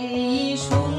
এই সুন্দর